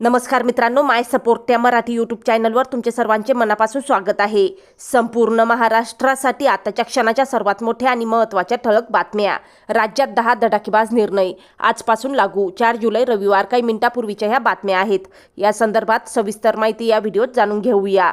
नमस्कार मित्रांनो माय सपोर्ट या मराठी यूट्यूब चॅनलवर तुमचे सर्वांचे मनापासून स्वागत आहे. संपूर्ण महाराष्ट्रासाठी आताच्या क्षणाच्या सर्वात मोठ्या आणि महत्त्वाच्या ठळक बातम्या. राज्यात दहा धडाकेबाज निर्णय. आजपासून लागू. चार जुलै रविवार काही मिनिटापूर्वीच्या ह्या बातम्या आहेत. या संदर्भात सविस्तर माहिती या व्हिडिओत जाणून घेऊया.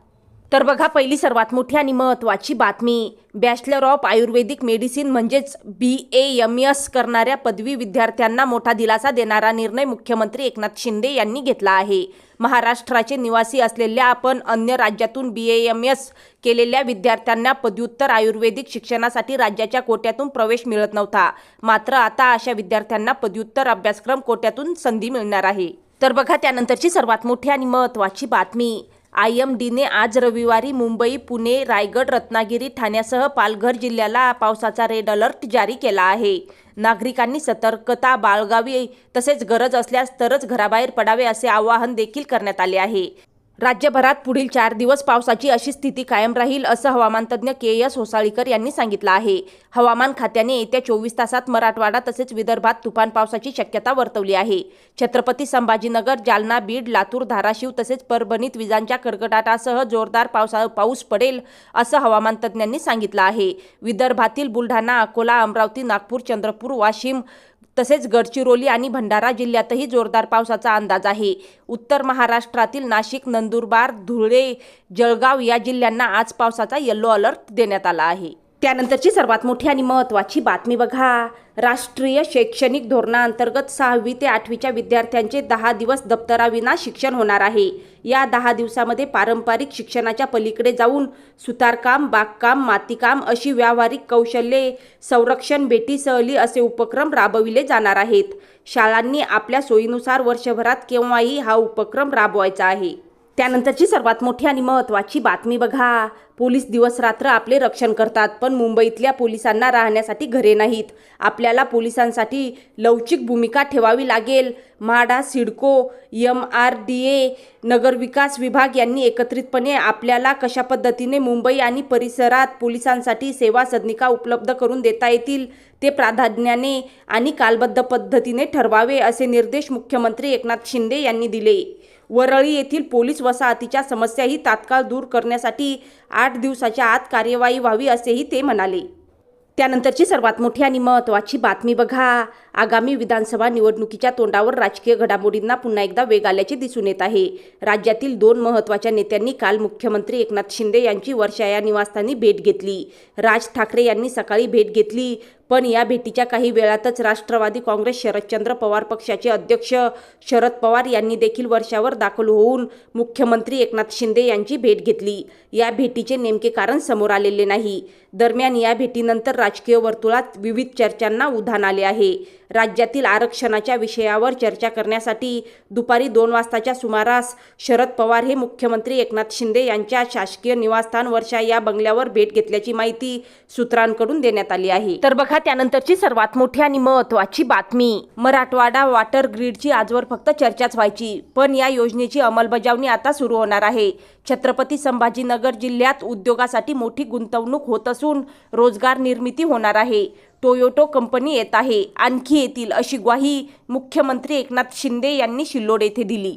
तर बघा पहिली सर्वात मोठी आणि महत्त्वाची बातमी. बॅचलर ऑफ आयुर्वेदिक मेडिसिन म्हणजेच बी ए एम एस करणाऱ्या पदवी विद्यार्थ्यांना मोठा दिलासा देणारा निर्णय मुख्यमंत्री एकनाथ शिंदे यांनी घेतला आहे. महाराष्ट्राचे निवासी असलेल्या आपण अन्य राज्यातून बी ए एम एस केलेल्या विद्यार्थ्यांना पदव्युत्तर आयुर्वेदिक शिक्षणासाठी राज्याच्या कोट्यातून प्रवेश मिळत नव्हता. मात्र आता अशा विद्यार्थ्यांना पदव्युत्तर अभ्यासक्रम कोट्यातून संधी मिळणार आहे. तर बघा त्यानंतरची सर्वात मोठी आणि महत्त्वाची बातमी. आय एम डीने आज रविवारी मुंबई पुणे रायगड रत्नागिरी ठाण्यासह पालघर जिल्ह्याला पावसाचा रेड अलर्ट जारी केला आहे. नागरिकांनी सतर्कता बाळगावी तसेच गरज असल्यास तरच घराबाहेर पडावे असे आवाहन देखील करण्यात आले आहे. राज्यभरात पुढील चार दिवस पावसाची अशी स्थिती कायम राहील असं हवामानतज्ञ के एस होसाळीकर यांनी सांगितलं आहे. हवामान खात्याने येत्या चोवीस तासात मराठवाडा तसेच विदर्भात तुफान पावसाची शक्यता वर्तवली आहे. छत्रपती संभाजीनगर जालना बीड लातूर धाराशिव तसेच परभणीत विजांच्या कडकडाटासह जोरदार पावसा पाऊस पडेल असं हवामान तज्ज्ञांनी सांगितलं आहे. विदर्भातील बुलढाणा अकोला अमरावती नागपूर चंद्रपूर वाशिम तसेच गडचिरोली आणि भंडारा जिल्ह्यातही जोरदार पावसाचा अंदाज आहे. उत्तर महाराष्ट्रातील नाशिक नंदुरबार धुळे जळगाव या जिल्ह्यांना आज पावसाचा येल्लो अलर्ट देण्यात आला आहे. त्यानंतरची सर्वात मोठी आणि महत्त्वाची बातमी बघा. राष्ट्रीय शैक्षणिक धोरणाअंतर्गत सहावी ते आठवीच्या विद्यार्थ्यांचे दहा दिवस दप्तराविना शिक्षण होणार आहे. या दहा दिवसामध्ये पारंपरिक शिक्षणाच्या पलीकडे जाऊन सुतारकाम बागकाम मातीकाम अशी व्यावहारिक कौशल्ये संरक्षण बेटी सहली असे उपक्रम राबविले जाणार आहेत. शाळांनी आपल्या सोयीनुसार वर्षभरात केव्हाही हा उपक्रम राबवायचा आहे. त्यानंतरची सर्वात मोठी आणि महत्त्वाची बातमी बघा. पोलीस दिवस रात्र आपले रक्षण करतात पण मुंबईतल्या पोलिसांना राहण्यासाठी घरे नाहीत. आपल्याला पोलिसांसाठी लवचिक भूमिका ठेवावी लागेल. MHADA CIDCO M R D A नगरविकास विभाग यांनी एकत्रितपणे आपल्याला कशा पद्धतीने मुंबई आणि परिसरात पोलिसांसाठी सेवा सदनिका उपलब्ध करून देता येतील ते प्राधान्याने आणि कालबद्ध पद्धतीने ठरवावे असे निर्देश मुख्यमंत्री एकनाथ शिंदे यांनी दिले. वरळी येथील पोलीस वसाहतीच्या समस्याही तात्काळ दूर करण्यासाठी आठ आठ दिवसाच्या आत कार्यवाही व्हावी असेही ते म्हणाले. त्यानंतरची सर्वात मोठी आणि महत्त्वाची बातमी बघा. आगामी विधानसभा निवडणुकीच्या तोंडावर राजकीय घडामोडींना पुन्हा एकदा वेग आल्याचे दिसून येत आहे. राज्यातील दोन महत्त्वाच्या नेत्यांनी काल मुख्यमंत्री एकनाथ शिंदे यांची वर्षा या निवासस्थानी भेट घेतली. राज ठाकरे यांनी सकाळी भेट घेतली. पण या भेटीच्या काही वेळातच राष्ट्रवादी काँग्रेस शरदचंद्र पवार पक्षाचे अध्यक्ष शरद पवार यांनी देखील वर्षावर दाखल होऊन मुख्यमंत्री एकनाथ शिंदे यांची भेट घेतली. या भेटीचे नेमके कारण समोर आलेले नाही. दरम्यान या भेटीनंतर राजकीय वर्तुळात विविध चर्चांना उधाण आले आहे. राज्यातील आरक्षणाच्या विषयावर चर्चा करण्यासाठी दुपारी दोन वाजताच्या सुमारास शरद पवार हे मुख्यमंत्री एकनाथ शिंदे यांच्या शासकीय निवासस्थान वर्षा या बंगल्यावर भेट घेतल्याची माहिती सूत्रांकडून देण्यात आली आहे. तर बघा त्यानंतरची सर्वात मोठी आणि महत्त्वाची बातमी. मराठवाडा वॉटर ग्रीडची आजवर फक्त चर्चाच व्हायची पण या योजनेची अंमलबजावणी आता सुरू होणार आहे. छत्रपती संभाजीनगर जिल्ह्यात उद्योगासाठी मोठी गुंतवणूक होत असून रोजगार निर्मिती होणार आहे. टोयोटो कंपनी येत आहे. आणखी येतील अशी ग्वाही मुख्यमंत्री एकनाथ शिंदे यांनी शिल्लोड येथे दिली.